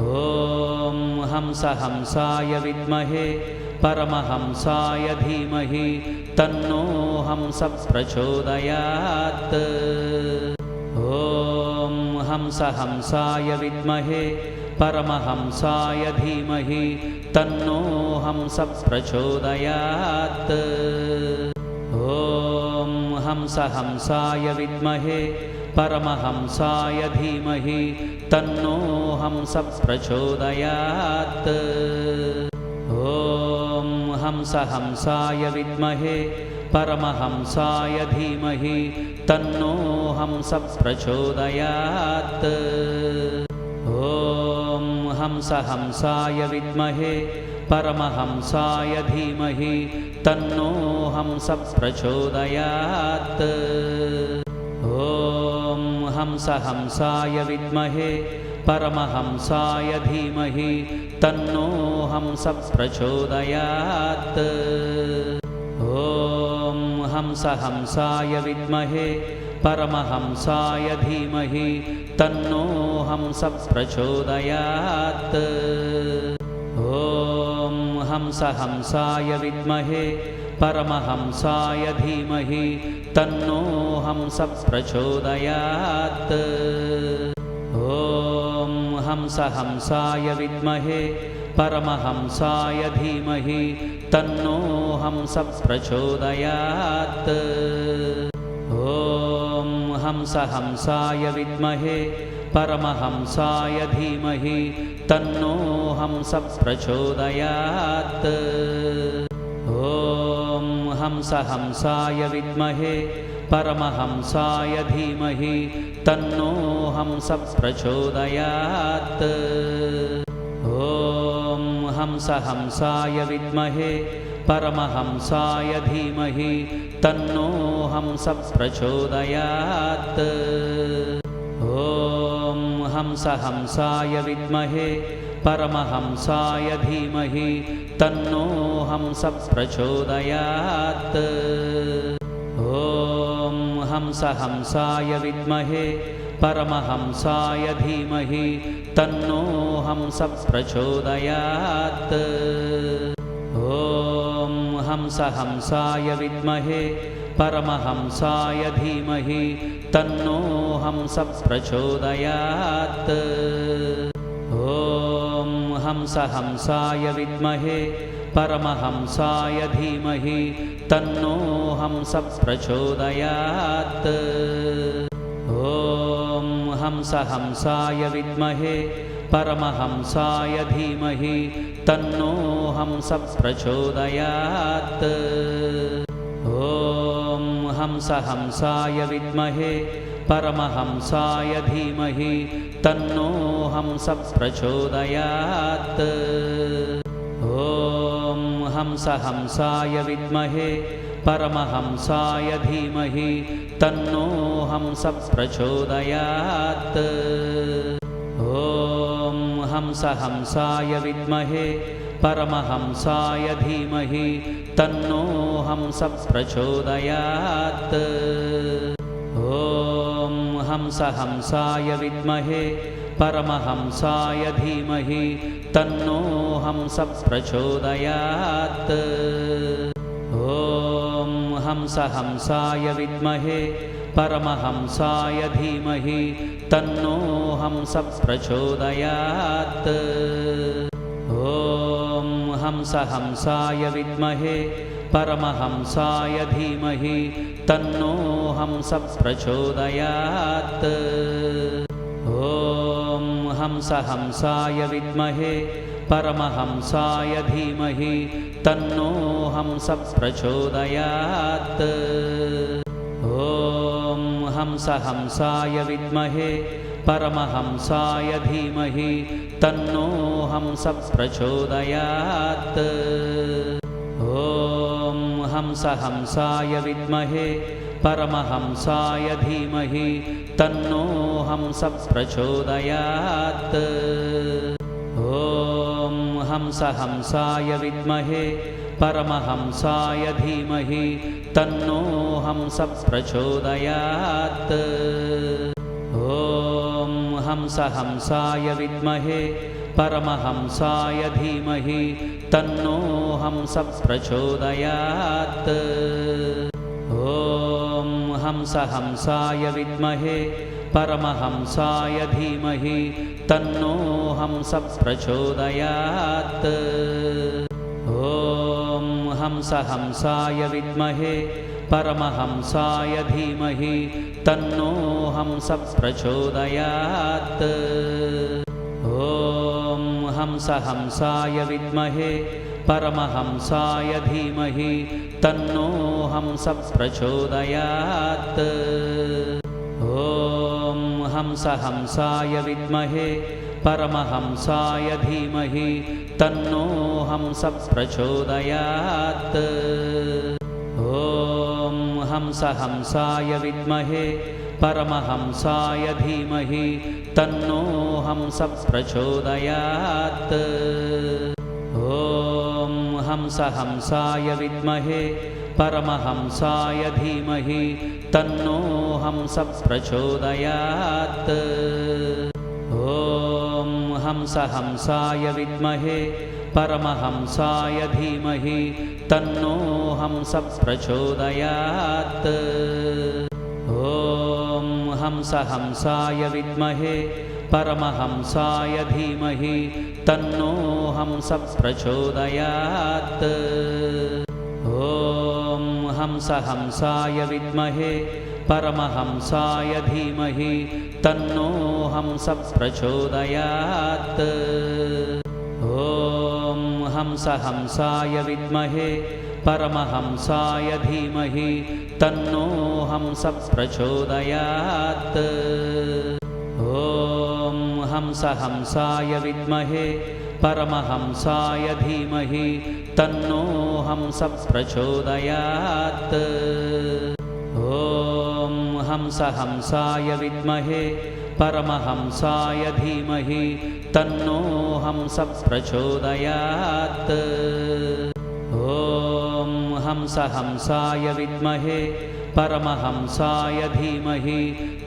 ॐ हंसहंसाय विद्महे परमहंसाय धीमहि तन्नो प्रचोदयात् ॐ हंसहंसाय विद्महे परमहंसाय धीमहि तन्नो प्रचोदयात् ॐ हंसहंसाय विद्महे परमहंसाय धीमहि तन्नो हंसः प्रचोदयात् ॐ हंसहंसाय विद्महे परमहंसाय धीमहि तन्नो हंसः प्रचोदयात् ॐ हंसहंसाय विद्महे परमहंसाय धीमहि तन्नो हंसः प्रचोदयात् हंसहंसाय विद्महे परमहंसाय धीमहि तन्नो हंसः प्रचोदयात् ॐ हंसहंसाय विद्महे परमहंसाय धीमहि तन्नो हंसः प्रचोदयात् ॐ हंसहंसाय विद्महे परमहंसाय धीमहि तन्नो हंसः प्रचोदयात्। ॐ हंसहंसाय विद्महे परमहंसाय धीमहि तन्नो प्रचोदयात्। ॐ हंसहंसाय विद्महे परमहंसाय धीमहि तन्नो हंसः प्रचोदयात्। ॐ हंसहंसाय विद्महे परमहंसाय धीमहि तन्नो हंसः प्रचोदयात् ॐ हंसहंसाय विद्महे परमहंसाय धीमहि तन्नो हंसः प्रचोदयात् ॐ हंसहंसाय विद्महे परमहंसाय धीमहि तन्नो हंसः प्रचोदयात्। ॐ हंसहंसाय विद्महे परमहंसाय धीमहि तन्नो हंसः प्रचोदयात्। ॐ हंसहंसाय विद्महे परमहंसाय धीमहि तन्नो हंसः प्रचोदयात् ॐ हंसहंसाय विद्महे परमहंसाय धीमहि तन्नो हंसः प्रचोदयात् ॐ हंसहंसाय विद्महे परमहंसाय धीमहि तन्नो हंसः प्रचोदयात् ॐ हंसहंसाय विद्महे परमहंसाय धीमहि तन्नो हंसः प्रचोदयात् ॐ हंसहंसाय विद्महे परमहंसाय धीमहि तन्नो हंसः प्रचोदयात् ॐ हंसहंसाय विद्महे परमहंसाय धीमहि तन्नो हंसः प्रचोदयात् हंसहंसाय विद्महे परमहंसाय धीमहि तन्नो हंसः प्रचोदयात् ॐ हंसहंसाय विद्महे परमहंसाय धीमहि तन्नो हंसः प्रचोदयात् ॐ हंसहंसाय विद्महे परमहंसाय धीमहि तन्नो हंसः प्रचोदयात् ॐ हंसहंसाय विद्महे परमहंसाय धीमहि तन्नो हंसः प्रचोदयात् ॐ हंसहंसाय विद्महे परमहंसाय धीमहि तन्नो हंसः प्रचोदयात् ॐ हंसहंसाय विद्महे परमहंसाय धीमहि तन्नो हंसः प्रचोदयात् ॐ हंसहंसाय विद्महे परमहंसाय धीमहि तन्नो हंसः प्रचोदयात् ॐ हंसहंसाय विद्महे परमहंसाय धीमहि तन्नो हंस प्रचोदयात् ॐ हंसहंसाय विद्महे परमहंसाय धीमहि तन्नो हंस प्रचोदयात् ॐ हंसहंसाय विद्महे परमहंसाय धीमहि तन्नो हंस प्रचोदयात् हंसहंसाय विद्महे परमहंसाय धीमहि तन्नो हंस प्रचोदयात्। ॐ हंसहंसाय विद्महे परमहंसाय धीमहि तन्नो हंस प्रचोदयात्। ॐ हंसहंसाय विद्महे परमहंसाय धीमहि तन्नो प्रचोदयात् ॐ हंसहंसाय विद्महे परमहंसाय धीमहि तन्नो प्रचोदयात् ॐ हंसहंसाय विद्महे परमहंसाय धीमहि तन्नो प्रचोदयात् ॐ हंसहंसाय विद्महे परमहंसाय धीमहि तन्नो हंस प्रचोदयात्। ॐ हंसहंसाय विद्महे परमहंसाय धीमहि तन्नो हंस प्रचोदयात्। ॐ हंसहंसाय विद्महे परमहंसाय धीमहि तन्नो हंस प्रचोदयात्। ॐ हंसहंसाय विद्महे परमहंसाय धीमहि तन्नो हंस प्रचोदयात्। ॐ हंसहंसाय विद्महे परमहंसाय धीमहि तन्नो हंस प्रचोदयात् ॐ हंसहंसाय विद्महे परमहंसाय धीमहि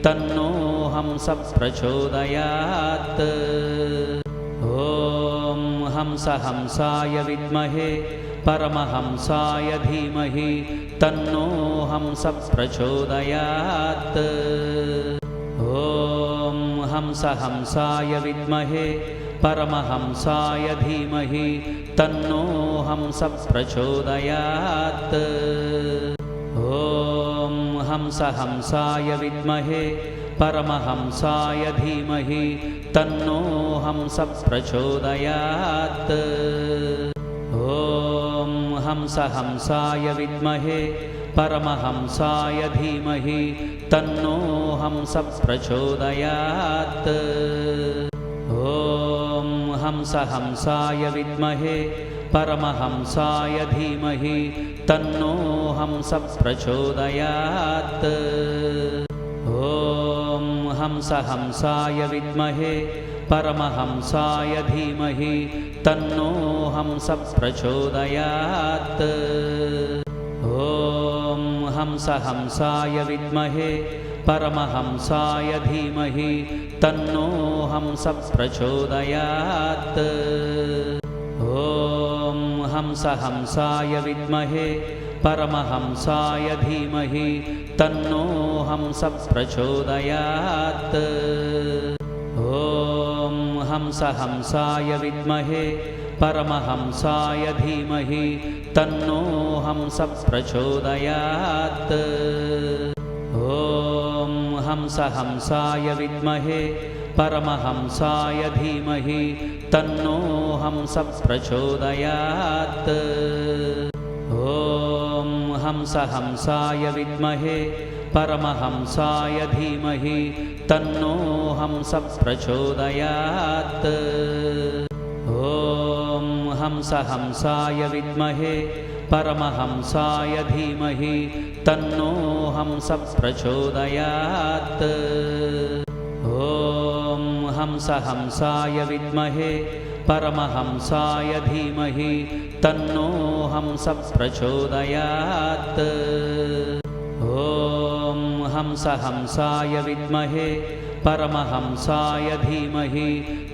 तन्नो हंस प्रचोदयात् ॐ हंसहंसाय विद्महे परमहंसाय धीमहि तन्नो हंस प्रचोदयात् ॐ हंसहंसाय विद्महे परमहंसाय धीमहि तन्नो हंस प्रचोदयात् ॐ हंसहंसाय विद्महे परमहंसाय धीमहि तन्नो हंस प्रचोदयात् ॐ हंसहंसाय विद्महे परमहंसाय धीमहि तन्नो हंस प्रचोदयात् ॐ हंसहंसाय विद्महे परमहंसाय धीमहि तन्नो हंस प्रचोदयात्। ॐ हंसहंसाय विद्महे परमहंसाय धीमहि तन्नो हंस प्रचोदयात्। ॐ हंसहंसाय विद्महे परमहंसाय धीमहि तन्नो हंस प्रचोदयात् ॐ हंसहंसाय विद्महे परमहंसाय धीमहि तन्नो हंस प्रचोदयात् ॐ हंसहंसाय विद्महे परमहंसाय धीमहि तन्नो हंस प्रचोदयात् ॐ हंसहंसाय विद्महे परमहंसाय धीमहि तन्नो हंस प्रचोदयात् ॐ हंसहंसाय विद्महे परमहंसाय धीमहि तन्नो हंस प्रचोदयात् ॐ हंसहंसाय विद्महे परमहंसाय धीमहि तन्नो हंस प्रचोदयात्। ॐ हंसहंसाय विद्महे परमहंसाय धीमहि तन्नो हंस प्रचोदयात्। ॐ हंसहंसाय विद्महे परमहंसाय धीमहि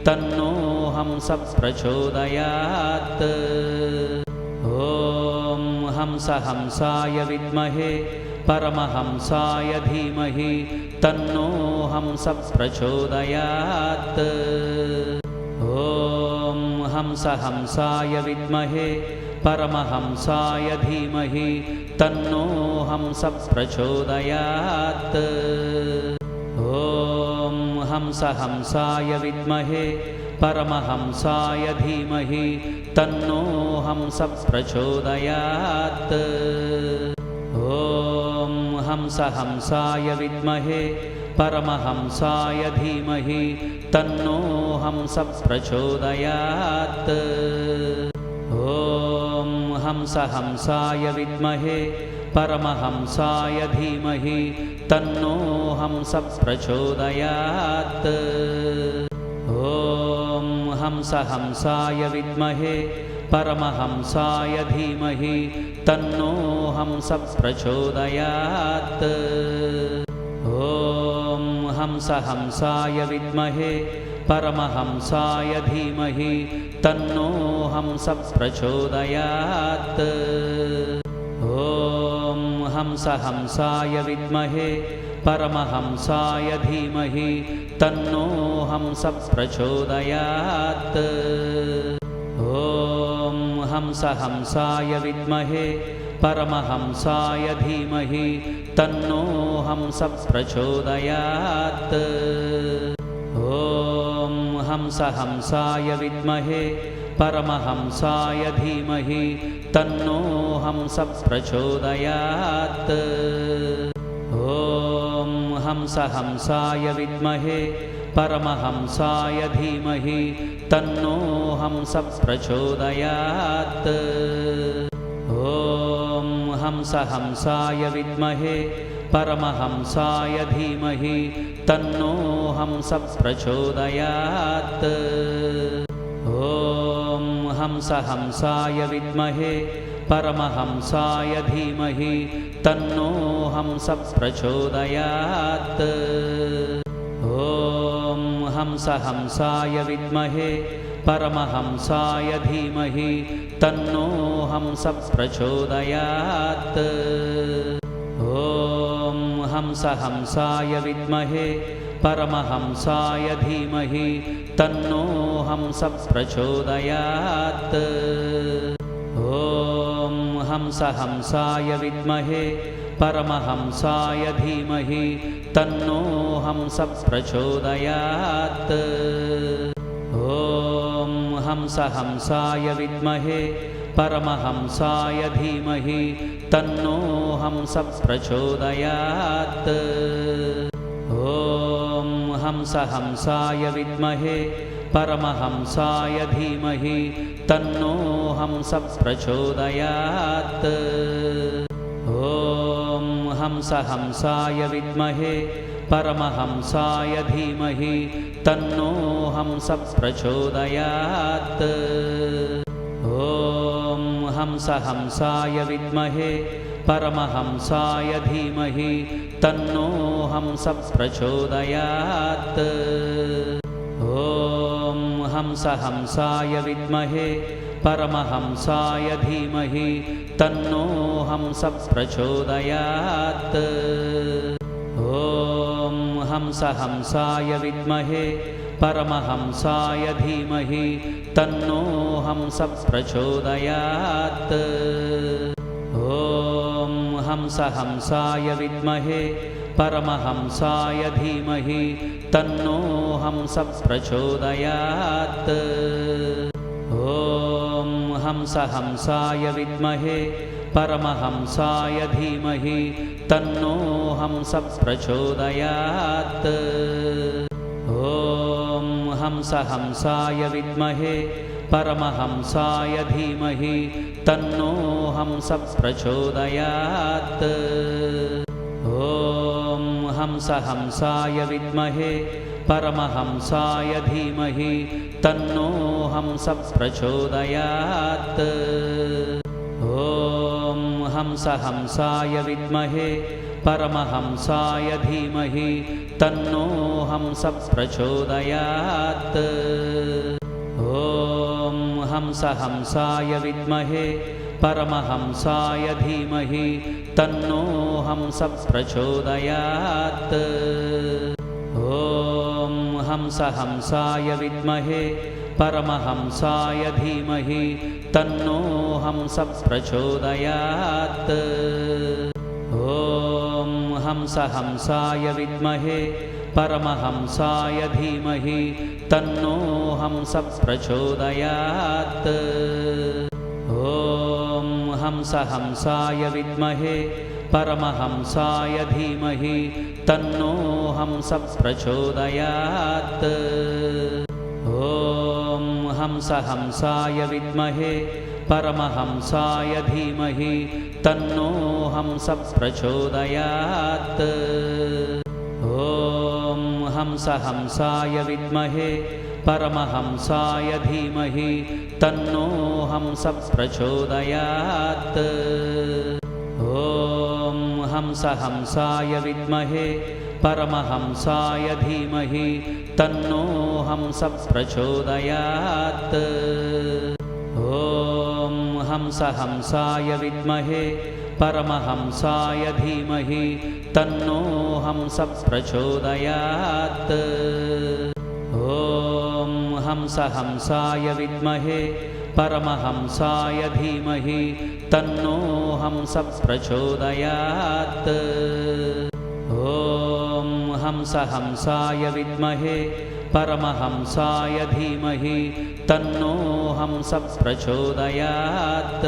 तन्नो हंसः प्रचोदयात् हंसहंसाय विद्महे परमहंसाय धीमहि तन्नो हंसः प्रचोदयात्। ॐ हंसहंसाय विद्महे परमहंसाय धीमहि तन्नो हंसः प्रचोदयात्। ॐ हंसहंसाय विद्महे परमहंसाय धीमहि तन्नो हंसः प्रचोदयात् ॐ हंसहंसाय विद्महे परमहंसाय धीमहि तन्नो हंसः प्रचोदयात् ॐ हंसहंसाय विद्महे परमहंसाय धीमहि तन्नो हंसः प्रचोदयात् ॐ हंसहंसाय विद्महे परमहंसाय धीमहि तन्नो हंसः प्रचोदयात् ॐ हंसहंसाय विद्महे परमहंसाय धीमहि तन्नो हंसः प्रचोदयात् हंसहंसाय विद्महे परमहंसाय धीमहि तन्नो हंसः प्रचोदयात्। ॐ हंसहंसाय विद्महे परमहंसाय धीमहि तन्नो हंसः प्रचोदयात्। ॐ हंसहंसाय विद्महे परमहंसाय धीमहि तन्नो हंसः प्रचोदयात् ॐ हंसहंसाय विद्महे परमहंसाय धीमहि तन्नो हंसः प्रचोदयात् ॐ हंसहंसाय विद्महे परमहंसाय धीमहि तन्नो हंसः प्रचोदयात् ॐ हंसहंसाय विद्महे परमहंसाय धीमहि तन्नो हंसः प्रचोदयात् ॐ हंसहंसाय विद्महे परमहंसाय धीमहि तन्नो हंसः प्रचोदयात् ॐ हंसहंसाय विद्महे परमहंसाय धीमहि तन्नो हंसः प्रचोदयात् ॐ हंसहंसाय विद्महे परमहंसाय धीमहि तन्नो हंसः प्रचोदयात् ॐ हंसहंसाय विद्महे परमहंसाय धीमहि तन्नो हंसः प्रचोदयात् ॐ हंसहंसाय विद्महे परमहंसाय धीमहि तन्नो हंसः प्रचोदयात् ॐ हंसहंसाय विद्महे परमहंसाय धीमहि तन्नो हंसः प्रचोदयात् ॐ हंसहंसाय विद्महे परमहंसाय धीमहि तन्नो हंसः हंसहंसाय विद्महे परमहंसाय धीमहि तन्नो हंसः प्रचोदयात् ॐ हंसहंसाय विद्महे परमहंसाय धीमहि तन्नो हंसः प्रचोदयात् ॐ हंसहंसाय विद्महे परमहंसाय धीमहि तन्नो हंसः प्रचोदयात् ॐ हंसहंसाय विद्महे परमहंसाय धीमहि तन्नो हंसः प्रचोदयात् ॐ हंसहंसाय विद्महे परमहंसाय धीमहि तन्नो हंसः प्रचोदयात् हंसहंसाय विद्महे परमहंसाय धीमहि तन्नो हंसः प्रचोदयात् ॐ हंसहंसाय विद्महे परमहंसाय धीमहि तन्नो हंस प्रचोदयात् ॐ हंस हंसाय विद्महे परमहंसाय धीमहि तन्नो हंस प्रचोदयात् ॐ हंस हंसाय विद्महे परमहंसाय धीमहि तन्नो हंस प्रचोदयात् ॐ हंस हंसाय विद्महे परमहंसाय धीमहि तन्नो हंस प्रचोदयात् ॐ हंस हंसाय विद्महे परमहंसाय धीमहि तन्नो हंस प्रचोदयात् ॐ हंस हंसाय विद्महे परमहंसाय धीमहि तन्नो हंस प्रचोदयात् ॐ हंस हंसाय विद्महे परमहंसाय धीमहि तन्नो हंस प्रचोदयात् ॐ हंस हंसाय विद्महे परमहंसाय धीमहि तन्नो हंस प्रचोदयात् ॐ हंस हंसाय विद्महे परमहंसाय धीमहि तन्नो हंस प्रचोदयात् ॐ हंस हंसाय विद्महे परमहंसाय धीमहि तन्नो हंस प्रचोदयात्। ॐ हंस हंसाय विद्महे परमहंसाय धीमहि तन्नो हंस प्रचोदयात्।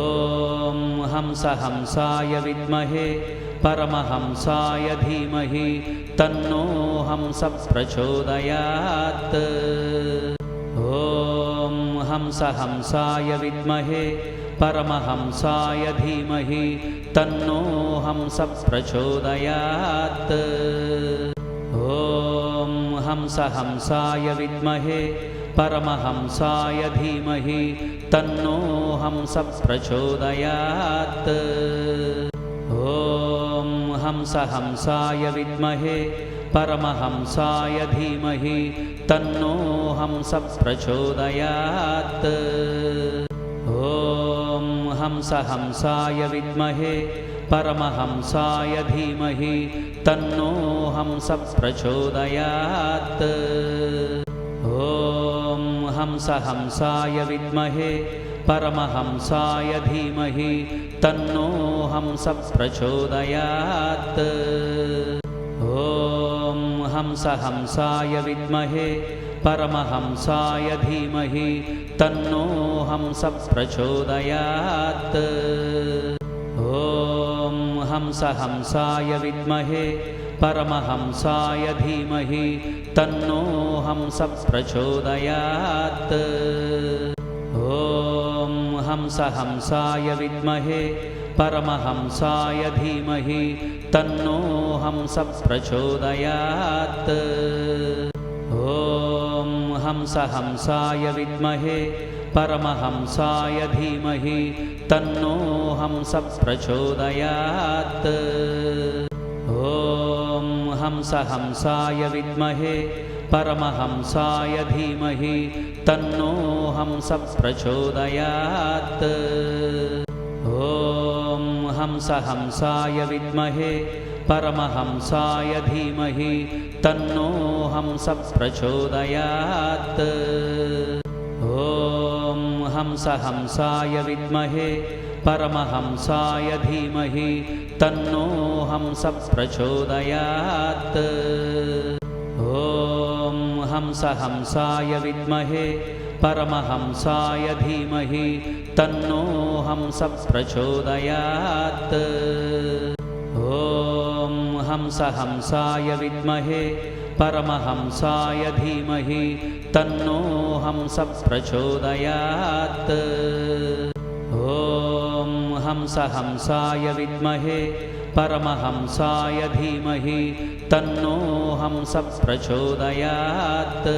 ॐ हंस हंसाय विद्महे परमहंसाय धीमहि तन्नो हंस प्रचोदयात् ॐ हंस हंसाय विद्महे परमहंसाय धीमहि तन्नो हंस प्रचोदयात् ॐ हंस हंसाय विद्महे परमहंसाय धीमहि तन्नो हंस प्रचोदयात् ॐ हंस हंसाय विद्महे परमहंसाय धीमहि तन्नो हंस प्रचोदयात् ॐ हंस हंसाय विद्महे परमहंसाय धीमहि तन्नो हंस प्रचोदयात् ॐ हंस हंसाय विद्महे परमहंसाय धीमहि तन्नो हंस प्रचोदयात् ॐ हंस हंसाय विद्महे परमहंसाय धीमहि तन्नो हंस प्रचोदयात् ॐ हंस हंसाय विद्महे परमहंसाय धीमहि तन्नो हंस प्रचोदयात् ॐ हंस हंसाय विद्महे परमहंसाय धीमहि तन्नो हंस प्रचोदयात्। ॐ हंस हंसाय विद्महे परमहंसाय धीमहि तन्नो हंस प्रचोदयात्। ॐ हंस हंसाय विद्महे परमहंसाय धीमहि तन्नो हंस प्रचोदयात्। ॐ हंस हंसाय विद्महे परमहंसाय धीमहि तन्नो हंस प्रचोदयात्। ॐ हंस हंसाय विद्महे परमहंसाय धीमहि तन्नो हंस प्रचोदयात्। ॐ हंस हंसाय विद्महे परमहंसाय धीमहि तन्नो हंस प्रचोदयात् ॐ हंस हंसाय विद्महे परमहंसाय धीमहि तन्नो हंस प्रचोदयात् ॐ हंस हंसाय विद्महे परमहंसाय धीमहि तन्नो हंस प्रचोदयात्